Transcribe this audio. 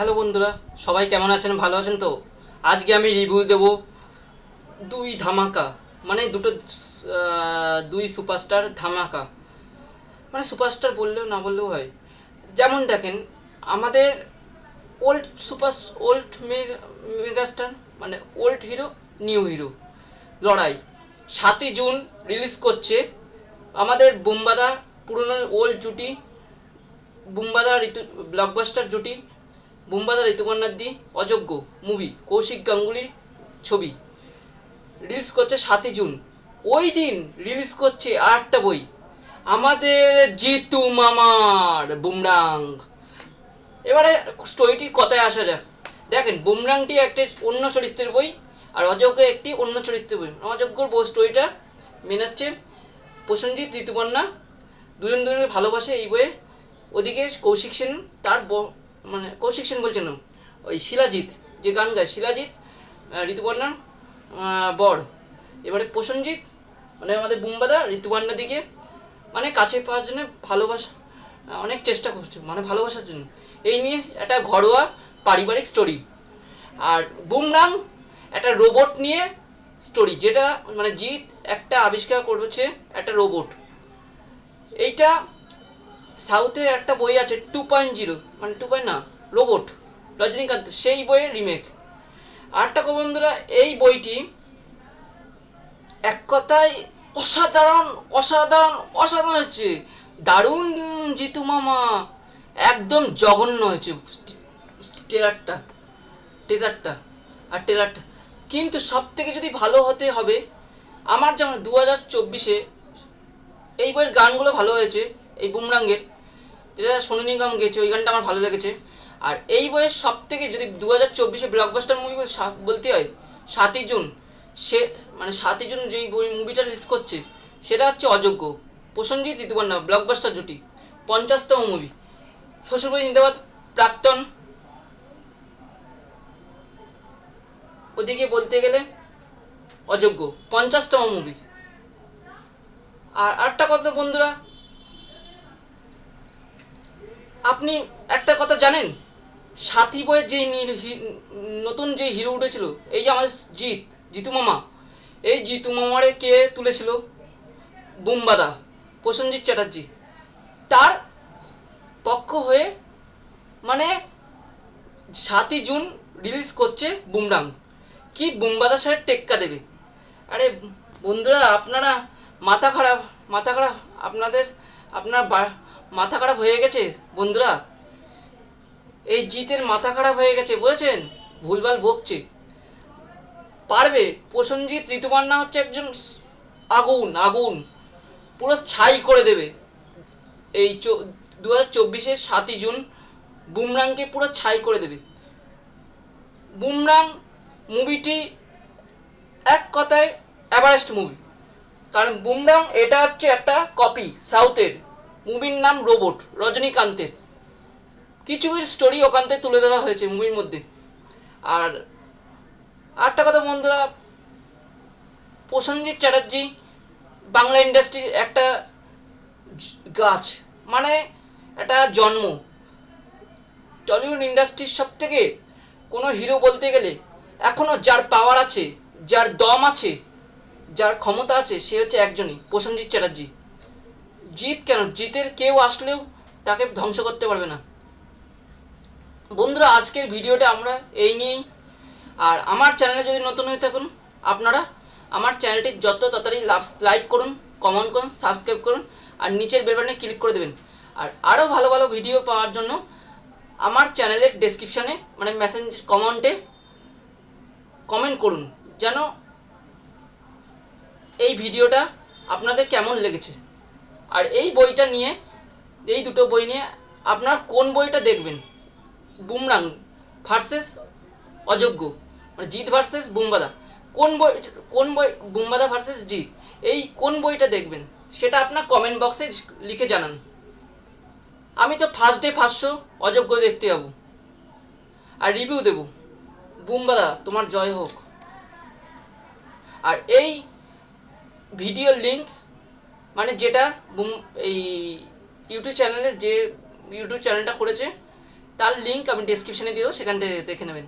Hello বন্ধুরা, সবাই কেমন আছেন? ভালো আছেন তো? আজকে আমি রিভিউ দেব দুই ধামাকা মানে দুটো দুই সুপারস্টার ধামাকা। মানে সুপারস্টার বললেও না বললেও হয়। যেমন দেখেন, আমাদের ওল্ড সুপার ওল্ড মেগাস্টার মানে ওল্ড হিরো নিউ হিরো লড়াই। সাতই জুন রিলিজ করছে আমাদের বুম্বাদা পুরনো ওল্ড জুটি, বুম্বাদা ঋতু ব্লকবাস্টার জুটি বুম্বাদা ঋতুপর্ণার দি অযোগ্য মুভি কৌশিক গাঙ্গুলির ছবি। রিলিজ করছে সাতই জুন ওই দিন রিলিজ করছে আটটা বই। আমাদের জিতু মামার বুমরাং। এবারে স্টোরিটির কথায় আসা যাক। দেখেন, বুমরাংটি একটি অন্য চরিত্রের বই আর অযোগ্য একটি অন্য চরিত্রের বই। অযোগ্যর বই স্টোরিটা মেন হচ্ছে প্রসেনজিৎ, ঋতুপর্ণা। দুজন দুজনকে ভালোবাসে এই বইয়ে। ওদিকে কৌশিক সেন, তার মানে কৌশিক সেন বলছেন ওই শিলাজিৎ যে গান গায়, শিলাজিৎ ঋতুপর্ণার বর। এবারে প্রসেনজিৎ মানে আমাদের বুম্বাদা, ঋতুপর্ণার দিকে মানে কাছে পাওয়ার জন্য ভালোবাসা অনেক চেষ্টা করছে মানে ভালোবাসার জন্য। এই নিয়ে একটা ঘরোয়া পারিবারিক স্টোরি আর বুমরাং একটা রোবট নিয়ে স্টোরি যেটা মানে জিৎ একটা আবিষ্কার করেছে একটা রোবট এইটা সাউথের একটা বই আছে টু পয়েন্ট জিরো মানে টু পয়েন্ট না, রোবট, রজনীকান্ত, সেই বইয়ের রিমেক কথা বন্ধুরা, এই বইটি এক কথায় অসাধারণ অসাধারণ অসাধারণ হচ্ছে দারুণ জিতু মামা, একদম জঘন্য হয়েছে। টেলারটা টেজারটা, আর টেলারটা কিন্তু সব থেকে যদি ভালো হতে হবে, আমার যেমন দু হাজার চব্বিশে এই বইয়ের গানগুলো ভালো হয়েছে এই বুমরাঙ্গের। যেটা সোনু নিগম গেছে, ওই গানটা আমার ভালো লেগেছে। আর এই বইয়ের সব থেকে যদি দু হাজার চব্বিশে ব্লকবাস্টার মুভি বলতে হয়, সাতই জুন, সে মানে সাতই জুন যেই বই মুভিটা রিলিজ করছে, সেটা হচ্ছে অযোগ্য। প্রসেনজিৎ ঋতুপর্ণা ব্লকবাস্টার জুটি। পঞ্চাশতম মুভি শ্বশুরবাড়ি জিন্দাবাদ, প্রাক্তন। ওদিকে বলতে গেলে অযোগ্য। পঞ্চাশতম মুভি আর আরেকটা কথা বন্ধুরা আপনি একটা কথা জানেন? সাথী বইয়ের যে নতুন যে হিরো উঠেছিল, এই যে আমাদের জিৎ, জিতু মামা, এই জিতু মামারে কে তুলেছিল? বুম্বাদা, প্রসেনজিৎ চ্যাটার্জি। তার পক্ষ হয়ে মানে সাতই জুন রিলিজ করছে বুমরাং। কি বুম্বাদা সাহেব টেক্কা দেবে? আরে বন্ধুরা, আপনারা মাথা খারাপ মাথা খারাপ। আপনাদের, আপনার মাথা খারাপ হয়ে গেছে, বন্ধুরা। এই জিতের মাথা খারাপ হয়ে গেছে, বুঝেছেন? ভুলভাল বকছে পারবে? প্রসেনজিৎ ঋতুপর্ণা হচ্ছে একজন আগুন আগুন। পুরো ছাই করে দেবে। এই দু হাজার চব্বিশের সাতই জুন বুমরাংকে পুরো ছাই করে দেবে। বুমরাং মুভিটি এক কথায় অ্যাভারেস্ট মুভি। কারণ বুমরাং এটা হচ্ছে একটা কপি, সাউথের। মুভির নাম রোবট, রজনীকান্তের। কিছু কিছু স্টোরি ওখান থেকে তুলে ধরা হয়েছে মুভির মধ্যে। আর আরেকটা কথা বন্ধুরা, প্রসেনজিৎ চ্যাটার্জি, বাংলা ইন্ডাস্ট্রির একটা গাছ মানে একটা জন্ম। টলিউড ইন্ডাস্ট্রির সব থেকে কোনো হিরো বলতে গেলে এখনও যার পাওয়ার আছে, যার দম আছে, যার ক্ষমতা আছে, সে হচ্ছে একজনই, প্রসেনজিৎ চ্যাটার্জি। জিত কেন? জিতের কেউ আসলেও তাকে ধ্বংস করতে পারবে না। বন্ধুরা, আজকের ভিডিওটা আমরা এই নিয়েই। আর আমার চ্যানেলে যদি নতুন হয়ে থাকুন, আপনারা আমার চ্যানেলটি যত তাড়াতাড়ি লাইক করুন, কমেন্ট করুন, সাবস্ক্রাইব করুন, আর নিচের বেলবাটনে ক্লিক করে দেবেন। আর আরও ভালো ভালো ভিডিও পাওয়ার জন্য আমার চ্যানেলের ডেসক্রিপশানে মানে মেসেঞ্জ কমেন্টে কমেন্ট করুন, যেন এই ভিডিওটা আপনাদের কেমন লেগেছে। আর এই বইটা নিয়ে, এই দুটো বই নিয়ে আপনার কোন বইটা দেখবেন? বুমরাং ভার্সেস অযোগ্য। মানে জিৎ ভার্সেস বুম্বাদা। কোন বই কোন বই, বুম্বাদা ভার্সেস জিৎ? এই কোন বইটা দেখবেন? সেটা আপনার কমেন্ট বক্সে লিখে জানান। আমি তো ফার্স্ট ডে ফার্স্ট শো অযোগ্য দেখতে যাব। আর রিভিউ দেবো। বুম্বাদা, তোমার জয় হোক। আর এই ভিডিও লিংক মানে যেটা এই ইউটিউব চ্যানেলে যে ইউটিউব চ্যানেলটা করেছে, তার লিঙ্ক আমি ডিসক্রিপশানে দিয়ে দেবো সেখান থেকে দেখে নেবেন।